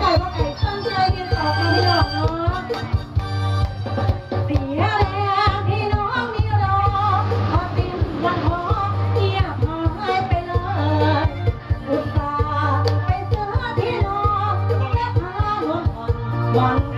ไก่พ่อไก่ตั้งใจเรีนต่อพี่น้องเบี้าแรงพี่น้องนี่รอพอตินวันหอเงียหายไปเลยอุตสาห์ไปเจอที่นอนและพาลง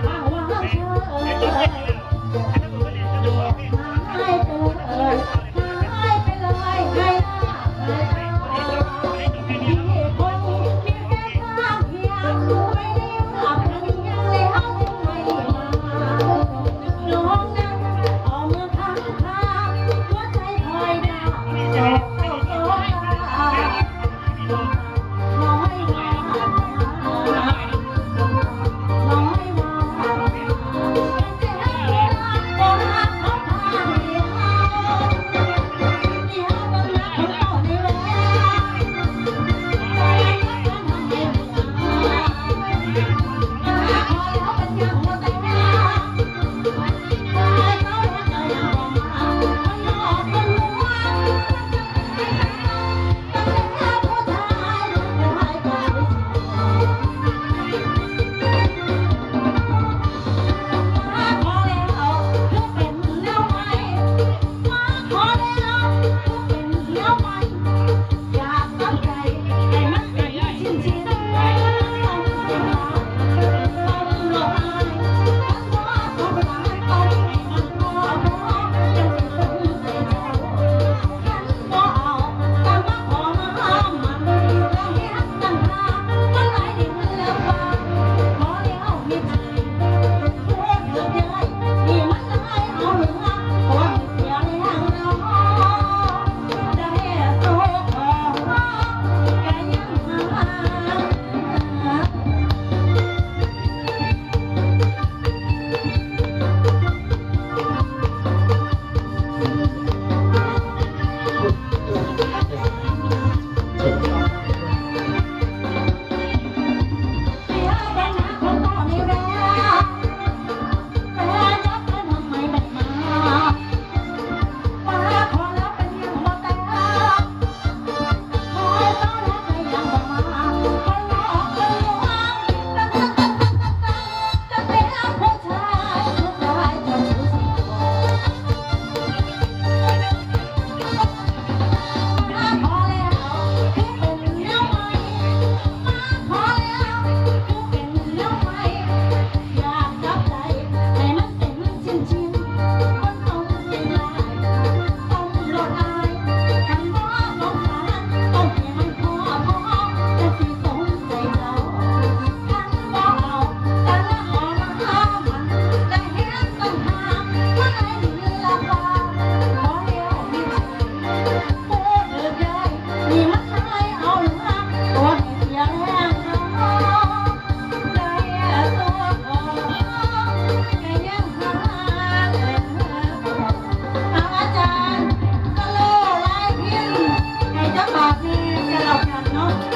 not.